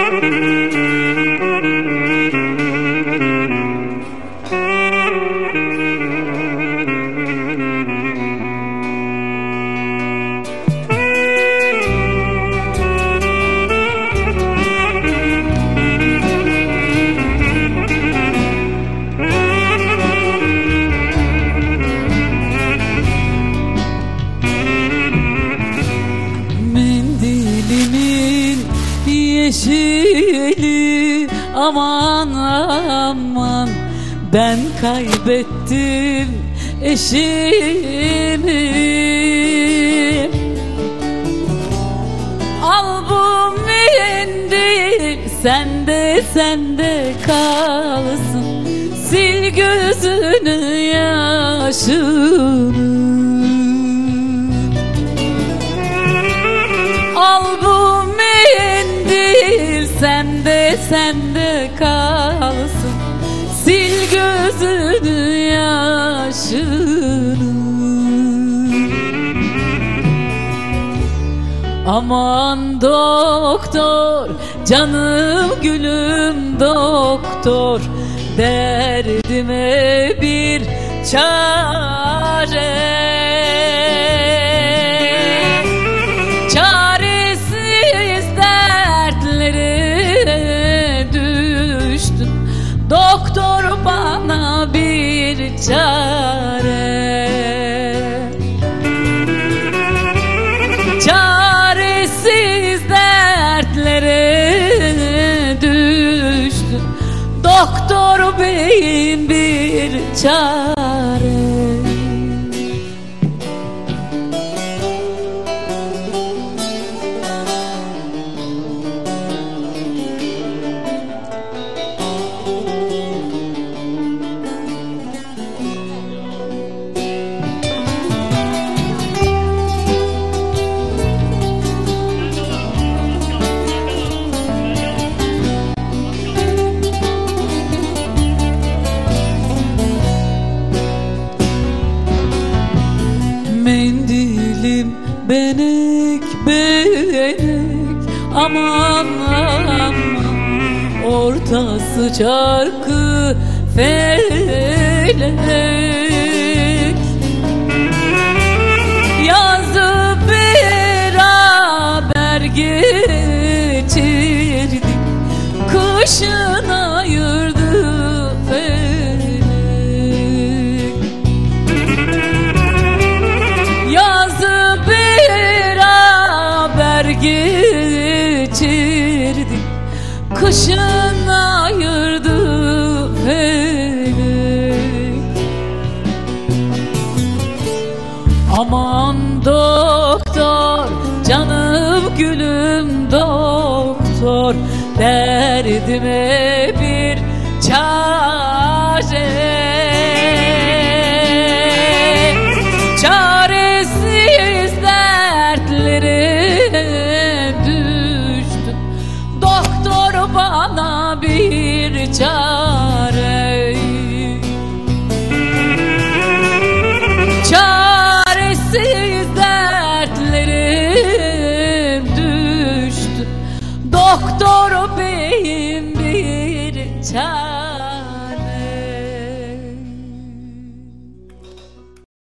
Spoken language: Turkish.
Mendilimin yeşili aman aman. Ben kaybettim eşimi. Al bu mendil sende sende kalsın. Sil gözünü yaşını sende sende kalsın. Sil gözünü yaşını. Aman doktor canım gülüm doktor. Derdime bir çare bana bir çare. Çaresiz dertlere düştüm. Doktor beyin bir çare Mendilim benek benek aman aman. Ortası çarkı felek. Yazı beraber geçirdik Kışın Kışın ayırdı felek Aman doktor canım gülüm doktor. Derdime bir çare time.